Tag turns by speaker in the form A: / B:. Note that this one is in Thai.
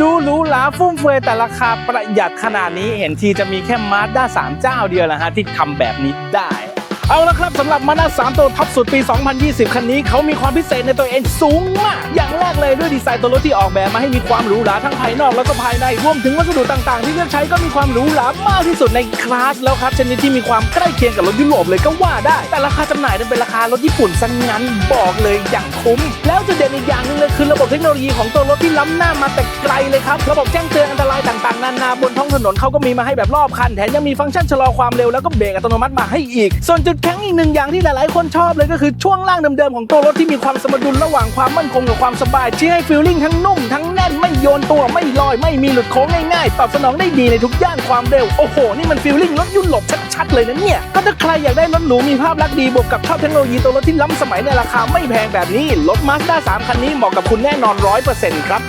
A: ดูหรูหราฟุ่มเฟือยแต่ราคาประหยัดขนาดนี้เห็นทีจะมีแค่มาสด้าสามเจ้าเดียวแหละฮะที่ทำแบบนี้ได้ เอาละครับสำหรับมาด้า3ตัวท็อปสุดปี 2020 คันนี้เขามีความพิเศษในตัวเองสูงมาก อย่างแรกเลยด้วยดีไซน์ตัวรถที่ออกแบบมาให้มีความหรูหราทั้งภายนอกแล้วก็ภายใน รวมถึงวัสดุต่างๆ ที่เลือกใช้ก็มีความหรูหรามากที่สุดในคลาสแล้วครับชนิดที่มีความใกล้เคียงกับรถยุโรปเลยก็ว่าได้ แต่ราคาจำหน่ายนั้นเป็นราคารถญี่ปุ่นซะงั้นบอกเลยอย่างคุ้ม แล้วจุดเด่นอีกอย่างหนึงเลยคือระบบเทคโนโลยีของตัวรถที่ล้ำหน้ามาแต่ไกลเลยครับระบบแจ้งเตือนอันตรายต่างๆนานาบนท้องถนนเขาก็มีมาให้แบบรอบคันแถมยังมีฟังก์ชันชะลอความเร็วแล้วก็เบรกอัตโนมัติมาให้อีกส่วนจุดแข็งอีกหนึ่งอย่างที่หลายๆ คนชอบเลยก็คือช่วงล่างเดิมๆของตัวรถที่มีความสมดุลระหว่างความมั่นคงกับความสบายที่ให้ฟีลลิ่งทั้งนุ่มทั้งแน่นไม่โยนตัวไม่ลอยไม่มีหลุดโค้งง่ายๆตอบสนองได้ดีในทุกย่านความเร็วโอ้โหนี่มันฟีลลิ่งรถยุโรปชัดๆเลยนะเนี่ยก็ถ้าใครอยากได้รถหรูมีภาพลักษณ์ดีบวกกับชอบเทคโนโลยีตัวรถที่ล้ำสมัยในราคาไม่แพงแบบนี้รถ Mazda 3คันนี้เหมาะกับคุณแน่นอน100%ครับ